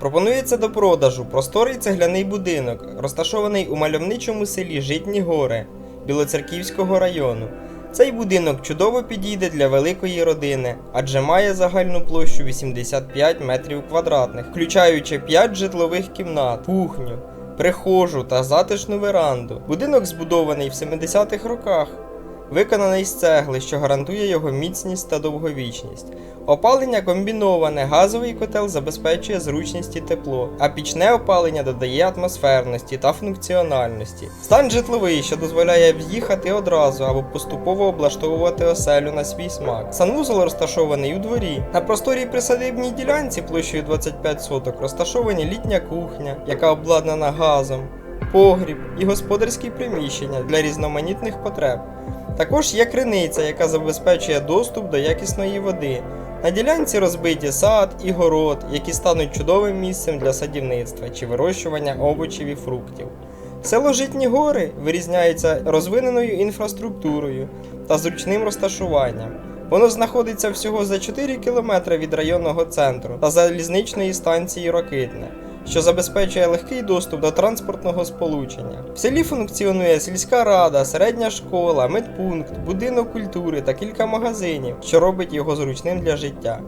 Пропонується до продажу просторий цегляний будинок, розташований у мальовничому селі Житні Гори Білоцерківського району. Цей будинок чудово підійде для великої родини, адже має загальну площу 85 метрів квадратних, включаючи 5 житлових кімнат, кухню, прихожу та затишну веранду. Будинок збудований в 70-х роках, виконаний з цегли, що гарантує його міцність та довговічність. Опалення комбіноване, газовий котел забезпечує зручність і тепло, а пічне опалення додає атмосферності та функціональності. Стан житловий, що дозволяє в'їхати одразу або поступово облаштовувати оселю на свій смак. Санвузол розташований у дворі. На просторій присадибній ділянці площею 25 соток розташовані літня кухня, яка обладнана газом, погріб і господарські приміщення для різноманітних потреб. Також є криниця, яка забезпечує доступ до якісної води. На ділянці розбиті сад і город, які стануть чудовим місцем для садівництва чи вирощування овочів і фруктів. Село Житні Гори вирізняється розвиненою інфраструктурою та зручним розташуванням. Воно знаходиться всього за 4 кілометри від районного центру та залізничної станції Рокитне, що забезпечує легкий доступ до транспортного сполучення. В селі функціонує сільська рада, середня школа, медпункт, будинок культури та кілька магазинів, що робить його зручним для життя.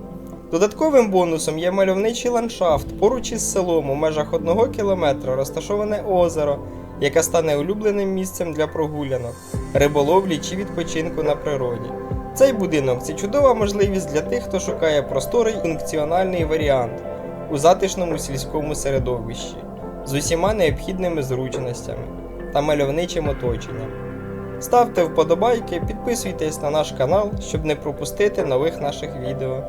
Додатковим бонусом є мальовничий ландшафт. Поруч із селом у межах одного кілометра розташоване озеро, яке стане улюбленим місцем для прогулянок, риболовлі чи відпочинку на природі. Цей будинок це чудова можливість для тих, хто шукає просторий функціональний варіант у затишному сільському середовищі з усіма необхідними зручностями та мальовничим оточенням. Ставте вподобайки, підписуйтесь на наш канал, щоб не пропустити нових наших відео.